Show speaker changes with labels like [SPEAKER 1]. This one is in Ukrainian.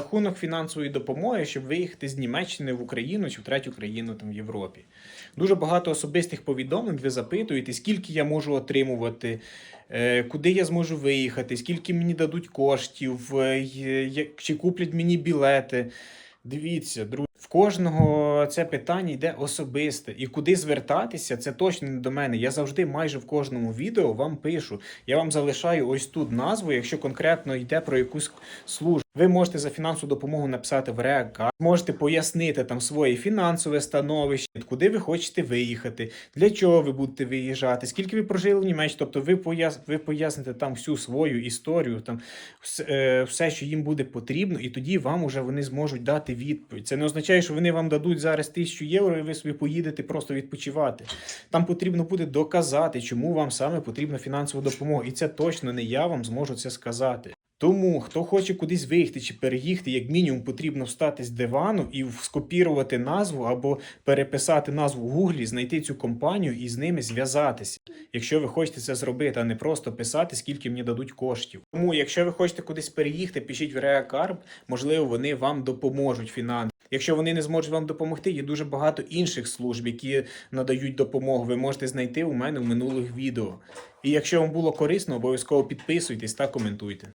[SPEAKER 1] Рахунок фінансової допомоги, щоб виїхати з Німеччини в Україну чи в третю країну там в Європі. Дуже багато особистих повідомлень ви запитуєте, скільки я можу отримувати, е, куди я зможу виїхати, скільки мені дадуть коштів, е, чи куплять мені білети. Дивіться, друзі, в кожного це питання йде особисте. І куди звертатися, це точно не до мене. Я завжди майже в кожному відео вам пишу. Я вам залишаю ось тут назву, якщо конкретно йде про якусь службу. Ви можете за фінансову допомогу написати в реакар, можете пояснити там своє фінансове становище, куди ви хочете виїхати, для чого ви будете виїжджати, скільки ви прожили в Німеччині. Тобто ви пояс... ви поясните там всю свою історію, там е, все, що їм буде потрібно, і тоді вам уже вони зможуть дати відповідь. Це не означає, що вони вам дадуть зараз тисячу євро, і ви собі поїдете просто відпочивати. Там потрібно буде доказати, чому вам саме потрібна фінансова допомога. І це точно не я вам зможу це сказати. Тому, хто хоче кудись виїхати чи переїхати, як мінімум потрібно встати з дивану і скопірувати назву або переписати назву в гуглі, знайти цю компанію і з ними зв'язатися. Якщо ви хочете це зробити, а не просто писати, скільки мені дадуть коштів. Тому, якщо ви хочете кудись переїхати, пишіть в Реакарб, можливо, вони вам допоможуть фінансово. Якщо вони не зможуть вам допомогти, є дуже багато інших служб, які надають допомогу. Ви можете знайти у мене в минулих відео. І якщо вам було корисно, обов'язково підписуйтесь та коментуйте.